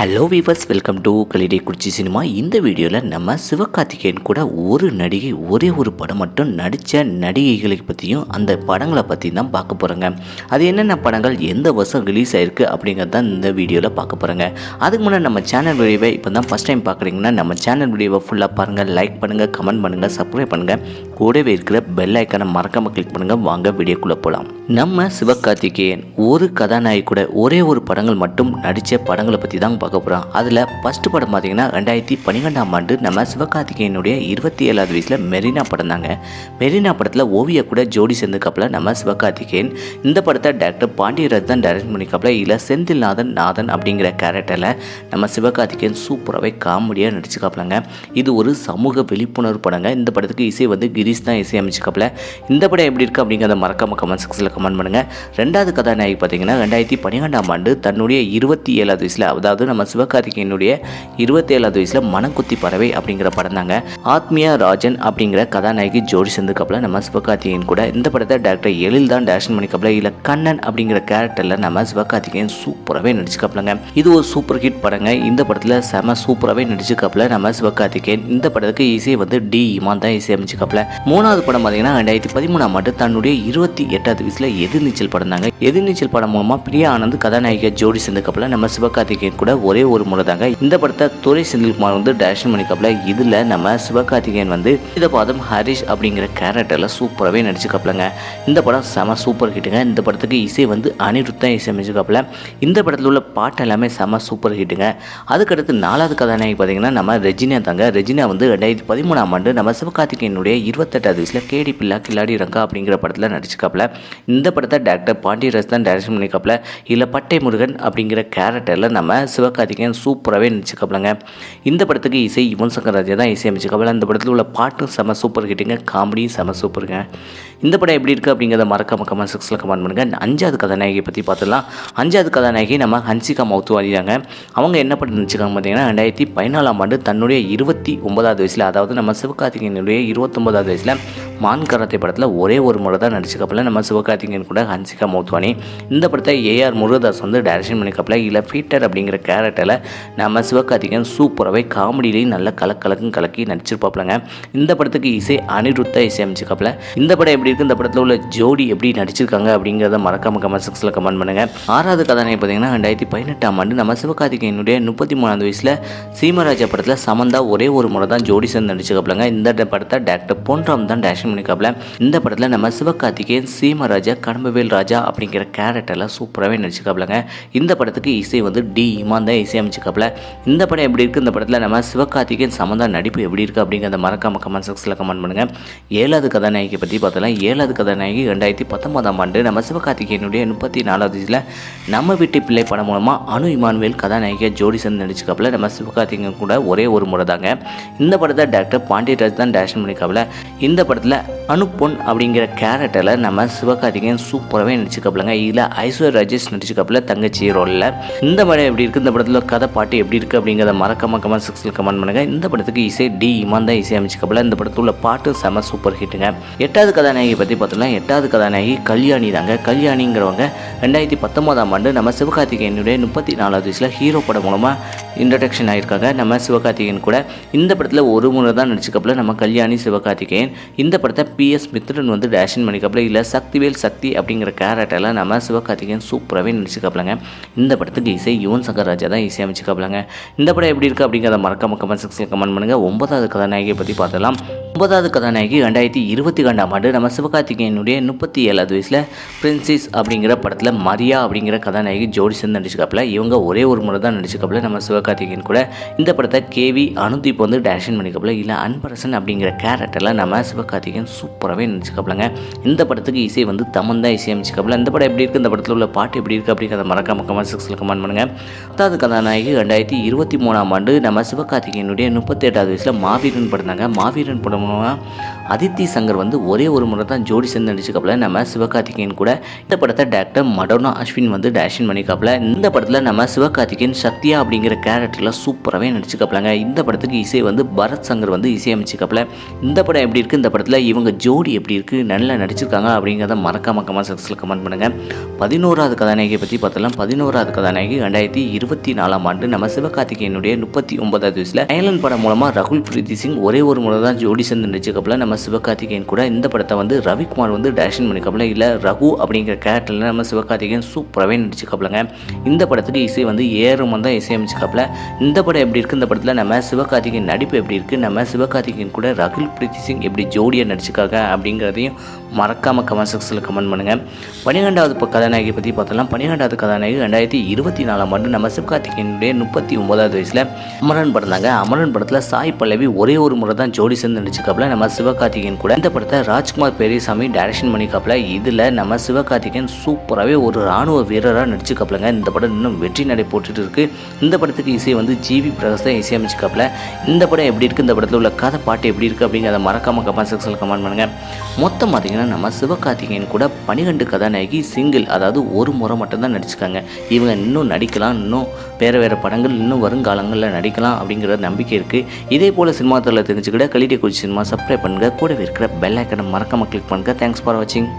Hello viewers welcome to Kallidaikurichi cinema இந்த வீடியோவில் நம்ம சிவகார்த்திகேயன் கூட ஒரு நடிகை ஒரே ஒரு படம் மட்டும் நடித்த நடிகைகளை பற்றியும் அந்த படங்களை பற்றி தான் பார்க்க போகிறோங்க அது என்னென்ன படங்கள் எந்த வருஷம் ரிலீஸ் ஆயிருக்கு அப்படிங்கிறது தான் இந்த வீடியோவில் பார்க்க போகிறோங்க அதுக்கு முன்னாடி நம்ம சேனல் வீடியோவை இப்போ தான் ஃபஸ்ட் டைம் பார்க்குறீங்கன்னா நம்ம சேனல் வீடியோவை ஃபுல்லாக பாருங்கள் லைக் பண்ணுங்கள் கமெண்ட் பண்ணுங்கள் சப்ஸ்கிரைப் பண்ணுங்கள் கூடவே இருக்கிற பெல் ஐக்கானை மறக்காமல் கிளிக் பண்ணுங்கள் வாங்க வீடியோக்குள்ளே போகலாம் நம்ம சிவகார்த்திகேயன் ஒரு கதாநாயகி கூட ஒரே ஒரு படங்கள் மட்டும் நடித்த படங்களை பற்றி தான் பார்க்க போகிறோம் அதில் ஃபஸ்ட்டு படம் பார்த்தீங்கன்னா ரெண்டாயிரத்தி பன்னிரெண்டாம் ஆண்டு நம்ம சிவகார்த்திகேயனுடைய இருபத்தி ஏழாவது வயசில் மெரினா படம் தாங்க. மெரினா படத்தில் ஓவியா கூட ஜோடி சேர்ந்துக்கப்பில் நம்ம சிவகார்த்திகேயன். இந்த படத்தை டேரக்டர் பாண்டியராஜ் தான் டைரக்ட் பண்ணிக்கப்பில் இல்லை செந்தில்நாதன் நாதன் அப்படிங்கிற கேரக்டரில் நம்ம சிவகார்த்திகேயன் சூப்பராகவே காமெடியாக நடிச்சுக்காப்பிலங்க இது ஒரு சமூக விழிப்புணர்வு படங்க. இந்த படத்துக்கு இசை வந்து கிரி கிரீஷ் தான் இசை அமைச்சுக்காப்பில் இந்த படம் எப்படி இருக்குது அப்படிங்கிறத மறக்காம கமெண்ட் செக்ஷனில் கமெண்ட் பண்ணுங்கள் ரெண்டாவது கதாநாயகி பார்த்தீங்கன்னா ரெண்டாயிரத்தி பன்னிரெண்டாம் ஆண்டு தன்னுடைய இருபத்தி ஏழாவது வயசில் அதாவது நம்ம சிவகார்த்திகேயனுடைய இருபத்தி ஏழாவது வயசில் மனக்குத்தி பறவை அப்படிங்கிற படம் தாங்க. ஆத்மியா ராஜன் அப்படிங்கிற கதாநாயகி ஜோடி சேர்ந்துக்கப்பில் நம்ம சிவகார்த்திகேயன் கூட. இந்த படத்தை டாக்டர் எழில் தான் டேரக்ஷன் பண்ணிக்கப்பில் இல்லை கண்ணன் அப்படிங்கிற கேரக்டரில் நம்ம சிவகார்த்திகேயன் சூப்பராகவே நடிச்சுக்கப்பிலங்க இது ஒரு சூப்பர் ஹிட் படங்க. இந்த படத்தில் செம சூப்பராகவே நடிச்சுக்கப்பில் நம்ம சிவகார்த்திகேயன். இந்த படத்துக்கு இசை வந்து டி இமான் தான் இசை அமைச்சுக்கப்பில் மூணாவது படம் பார்த்தீங்கன்னா ரெண்டாயிரத்தி பதிமூணாம் ஆண்டு தன்னுடைய இருபத்தி எட்டாவது வயசில் எதிர்நீச்சல் படம் தாங்க. எதிர்நீச்சல் படம் மூலமாக பிரியா ஆனந்த் கதாநாயகியா ஜோடி சேர்ந்துக்கப்பில் நம்ம சிவகார்த்திகேயன் கூட ஒரே ஒரு முறை தாங்க. இந்த படத்தை துறை செந்தில்குமார் வந்து டேரக்ஷன் பண்ணிக்கப்பில் இதில் நம்ம சிவகார்த்திகேயன் வந்து இதை பாதம் ஹரிஷ் அப்படிங்கிற கேரக்டரில் சூப்பராகவே நடிச்சுக்கப்பிலங்க இந்த படம் செம சூப்பர் ஹிட்டுங்க இந்த படத்துக்கு இசை வந்து அனிருத்தா தான் இந்த படத்தில் உள்ள பாட்டு எல்லாமே செம சூப்பர் ஹிட்டுங்க அதுக்கடுத்து நாலாவது கதாநாயகி பார்த்தீங்கன்னா நம்ம ரெஜினா தாங்க. ரெஜினா வந்து ரெண்டாயிரத்தி பதிமூணாம் ஆண்டு நம்ம சிவகார்த்திகேயனுடைய இருபத்தி இருபத்தெட்டாவது வயசில் கேடி பில்லா கில்லாடி ரங்கா அப்படிங்கிற படத்தில் நடிச்சுக்காப்புல இந்த படத்தை டாக்டர் பாண்டியராஜ் தான் டைரக்ஷன் பண்ணிக்காப்புல இல்லை பட்டை முருகன் அப்படிங்கிற கேரக்டரில் நம்ம சிவகார்த்திகேயன் சூப்பராகவே நடிச்சுக்காப்புலங்க இந்த படத்துக்கு இசை யுவன் சங்கர் ராஜா தான் இசை அமைச்சுக்காப்புல இந்த படத்தில் உள்ள பாட்டும் செம சூப்பர் ஹிட்டுங்க காமெடியும் செம சூப்பருங்க இந்த படம் எப்படி இருக்குது அப்படிங்கிறத மறக்காம கமெண்ட் செக்ஷனில் கமெண்ட் பண்ணுங்கள் அஞ்சாவது கதாநாயகி பற்றி பார்த்துடலாம். அஞ்சாவது கதாநாயகி நம்ம ஹன்சிகா மௌத்துவாரி தாங்க. அவங்க என்ன பண்ணி நினச்சிக்காங்க பார்த்தீங்கன்னா ரெண்டாயிரத்தி பதினாலாம் ஆண்டு தன்னுடைய இருபத்தி ஒன்பதாவது வயசில் அதாவது நம்ம சிவகார்த்திகேயனுடைய இருபத்தொன்பதாவது வயசில் மான் கராத்தே படத்தில் ஒரே ஒரு முறை தான் நடிச்சிருக்கப்பல நம்ம சிவகார்த்திகேயன் கூட ஹன்சிகா மோத்வானி. இந்த படத்தை ஏஆர் முருகதாஸ் வந்து டைரக்ஷன் பண்ணிக்கப்பல இல்லை பீட்டர் அப்படிங்கிற கேரக்டரில் நம்ம சிவகார்த்திகேயன் சூப்பராகவே காமெடியிலையும் நல்ல கலக்கலக்கும் கலக்கி நடிச்சிருப்பாப்லங்க இந்த படத்துக்கு இசை அனிருத்தா இசை அமைச்சிக்கப்பல இந்த படம் எப்படி இருக்குது இந்த படத்தில் உள்ள ஜோடி எப்படி நடிச்சிருக்காங்க? அப்படிங்கிறத மறக்காம கமெண்ட் செக்ஷனில் கமெண்ட் பண்ணுங்கள் ஆறாவது கதாநாயகி பார்த்தீங்கன்னா ரெண்டாயிரத்தி பதினெட்டாம் ஆண்டு நம்ம சிவகார்த்திகேயனுடைய முப்பத்தி மூணாவது வயசில் சீமராஜா படத்தில் சமந்தா ஒரே ஒரு முறை தான் ஜோடி சேர்ந்து நடிச்சுக்கப்பிலங்க இந்த படத்தை டேரக்டர் பொன்ராம் தான் டேரக்ஷன் பண்ணிக்காப்புல இந்த படத்தில் நம்ம சிவகார்த்திகேயன் சீமராஜா கடம்பவேல் ராஜா அப்படிங்கிற கேரக்டரில் சூப்பராகவே நடிச்சுக்காப்புலங்க இந்த படத்துக்கு இசை வந்து டி இமான் தான் இசை அமைச்சுக்காப்புல இந்த படம் எப்படி இருக்குது இந்த படத்தில் நம்ம சிவகார்த்திகேயன் சமந்தா நடிப்பு எப்படி இருக்குது அப்படிங்கிறத மறக்காம கமெண்ட் செக்ஸில் கமெண்ட் பண்ணுங்கள் ஏழாவது கதாநாயகி பற்றி பார்த்தலாம் ஏழாவது கதாநாயகி ரெண்டாயிரத்தி பத்தொன்பதாம் ஆண்டு நம்ம சிவகார்த்திகேயனுடைய முப்பத்தி நாலாவது இதில் நம்ம வீட்டு பிள்ளை படம் மூலமாக அனு இமானுவேல் கதாநாயகியாக ஜோடி சேர்ந்து நடிச்சுக்காப்புல நம்ம சிவகார்த்திகேயன் கூட ஒரே ஒரு முறை தாங்க இந்த படத்தை டாக்டர் பாண்டியராஜ் தான் டேரக்ஷன் பண்ணிக்காப்புல இந்த படத்தில் அனுப்பொன் அப்படிங்கிற கேரக்டரில் நம்ம சிவகார்த்திகேயன் சூப்பராகவே நடிச்சுக்காப்புலங்க இதில் ஐஸ்வர்யா ராஜேஷ் நடிச்சிக்கப்பில் தங்கச்சி ரோலில். இந்த படம் எப்படி இருக்குது இந்த படத்தில் கதை பாட்டு எப்படி இருக்குது அப்படிங்கிறத மறக்காம கமெண்ட் செக்ஷனில் கமெண்ட் பண்ணுங்கள் இந்த படத்துக்கு இசை டி இமான் தான் இசை அமைச்சுக்காப்புல இந்த படத்தில் உள்ள பாட்டு செம சூப்பர் ஹிட்டுங்க எட்டாவது கதாநாயகி பற்றி பார்த்தோம்னா எட்டாவது கதாநாயகி கல்யாணி தாங்க. கல்யாணிங்கிறவங்க ரெண்டாயிரத்தி பத்தொன்பதாம் ஆண்டு நம்ம சிவகார்த்திகேயனுடைய முப்பத்தி நாலாவது வயசில் ஹீரோ படம் மூலமாக இன்ட்ரடக்ஷன் ஆகியிருக்காங்க நம்ம சிவகார்த்திகேயன் கூட. இந்த படத்தில் ஒரு முறை தான் நடிச்சுக்கப்பல நம்ம கல்யாணி சிவகார்த்திகேயன். இந்த படத்தை பிஎஸ் மித்ரன் வந்து டேஷன் பண்ணிக்கப்பல. இல்லை சக்திவேல் சக்தி அப்படிங்கிற கேரக்டரில் நம்ம சிவகார்த்திகேயன் சூப்பராகவே நடிச்சுக்காப்பலங்க இந்த படத்துக்கு இசை யுவன் சங்கர் ராஜா தான் இசை அமைச்சுக்காப்பலங்க இந்த படம் எப்படி இருக்குது அப்படிங்கிறத மறக்காம கமெண்ட் செக்ஷனில் கமெண்ட் பண்ணுங்கள் ஒன்பதாவது கதாநாயகியை பற்றி பார்த்தலாம் ஒன்பதாவது கதாநாயகி ரெண்டாயிரத்தி இருபத்தி ரெண்டாம் ஆண்டு நம்ம சிவகார்த்திகேயனுடைய முப்பத்தி ஏழாவது வயசில் பிரின்சிஸ் அப்படிங்கிற படத்தில் மரியா அப்படிங்கிற கதாநாயகி ஜோடி சேர்ந்து நடிச்சிருக்காப்புல. இவங்க ஒரே ஒரு முறை தான் நடிச்சுக்காப்புல நம்ம சிவகார்த்திகேயன் கூட இந்த படத்தை கேவி அனுதீப் வந்து டேரக்ஷன் பண்ணிக்காப்புல இல்லை அன்பரசன் அப்படிங்கிற கேரக்டரில் நம்ம சிவகார்த்திகேயன் சூப்பராகவே நடிச்சிருக்காப்புலங்க. இந்த படத்துக்கு இசை வந்து தமன் தான் இசை இந்த படம் எப்படி இருக்குது இந்த படத்தில் உள்ள பாட்டு எப்படி இருக்குது அப்படிங்கிறத மறக்காம கமெண்ட் செக்ஷனில் கமெண்ட் பண்ணுங்கள் பத்தாவது கதாநாயகி ரெண்டாயிரத்தி இருபத்தி மூணாம் ஆண்டு நம்ம சிவகார்த்திகேயனுடைய முப்பத்தி எட்டாவது வயசில் மாவீரன் படம் தாங்க மாவீரன் படம் மூலமாக அதித்தி சங்கர் வந்து ஒரே ஒரு முறை தான் ஜோடி சேர்ந்து நடிச்சுக்காப்புல நம்ம சிவகார்த்திகேயன் கூட இந்த படத்தை டேரக்டர் மடோனா அஸ்வின் வந்து டேரக்ஷன் பண்ணிக்காப்புல இந்த படத்தில் நம்ம சிவகார்த்திகேயன் சத்யா அப்படிங்கிற கேரக்டரில் சூப்பராகவே நடிச்சுக்காப்புலங்க இந்த படத்துக்கு இசை வந்து பரத் சங்கர் வந்து இசையமைச்சுக்காப்புல இந்த படம் எப்படி இருக்குது இந்த படத்தில் இவங்க ஜோடி எப்படி இருக்குது நல்லா நடிச்சிருக்காங்க அப்படிங்கிறத மறக்காம கமெண்ட் செக்ஷனில் கமெண்ட் பண்ணுங்கள் பதினோராவது கதாநாயகியை பற்றி பார்த்தலாம் பதினோராவது கதாநாயகி ரெண்டாயிரத்தி இருபத்தி நாலாம் ஆண்டு நம்ம சிவகார்த்திகேயனுடைய முப்பத்தி ஒன்பதாவது வயசில். அயலன் படம் மூலமாக ரகுல் பிரீத்தி சிங் ஒரே ஒரு முறை தான் ஜோடி சேர்ந்து நடிச்சக்கப்பில் நம்ம சிவகார்த்திகேயன் கூட இந்த படத்தை வந்து ரவிக்குமார் வந்து டேரக்ஷன் பண்ணிக்கப்பில் இல்லை ரகு அப்படிங்கிற கேரக்டரில் நம்ம சிவகார்த்திகேயன் சூப்பராகவே நடிச்சுக்கப்பலங்க இந்த படத்துக்கு இசை வந்து ஏறுமன் தான் இசையமைச்சுக்கப்பில் இந்த படம் எப்படி இருக்குது இந்த படத்தில் நம்ம சிவகார்த்திகேயன் நடிப்பு எப்படி இருக்குது நம்ம சிவகார்த்திகேயன் கூட ரகுல் பிரீத்தி சிங் எப்படி ஜோடியாக நடிச்சிருக்காங்க அப்படிங்கிறதையும் மறக்காமல் கமெண்ட் செக்ஷனில் கமெண்ட் பண்ணுங்கள் பன்னிரெண்டாவது இப்போ கதாநாயகி பற்றி பார்த்தோம்னா பன்னிரெண்டாவது கதாநாயகி ரெண்டாயிரத்தி இருபத்தி நாலாம் ஆண்டு நம்ம சிவகார்த்திகேயனுடைய முப்பத்தி ஒன்பதாவது வயசில் அமரன் படந்தாங்க அமரன் படத்தில் சாய் பல்லவி ஒரே ஒரு முறை தான் ஜோடி சேர்ந்து நடிச்சிருக்காப்புல. நம்ம சிவகார்த்திகேயன் கூட. இந்த படத்தை ராஜ்குமார் பெரியசாமி டைரக்ஷன் பண்ணிக்காப்புல இதில் நம்ம சிவகார்த்திகேயன் சூப்பராகவே ஒரு ராணுவ வீரராக நடிச்சிருக்காப்புலங்க. இந்த படம் இன்னும் வெற்றி நடை போட்டுட்டு இருக்கு. இந்த படத்துக்கு இசை வந்து ஜிவி பிரகாஷ் தான் இசையமைச்சிருக்காப்புல இந்த படம் எப்படி இருக்குது இந்த படத்தில் உள்ள கதை பாட்டு எப்படி இருக்குது அப்படிங்கிறத மறக்காமல் கமெண்ட் செக்ஷனில் கமெண்ட் பண்ணுங்கள் மொத்தம் பார்த்தீங்கன்னா நம்ம சிவகார்த்திகேயன் கூட பனிரெண்டு கதாநாயகி சிங்கிள் அதாவது ஒரு முறை மட்டும்தான் நடிச்சிருக்காங்க இவங்க இன்னும் நடிக்கலாம் இன்னும் வேறு வேறு படங்கள் இன்னும் வருங்காலங்களில் நடிக்கலாம் அப்படிங்கிற நம்பிக்கை இருக்குது இதே போல் சினிமா தலை தெரிஞ்சுக்கிட்ட கலிடே குறிச்சி சினிமா சப்ஸ்கிரைப் பண்ணுங்கள் கூடவே இருக்கிற பெல் ஐக்கனை மறக்காமல் கிளிக் பண்ணுங்கள் தேங்க்ஸ் ஃபார் வாட்சிங்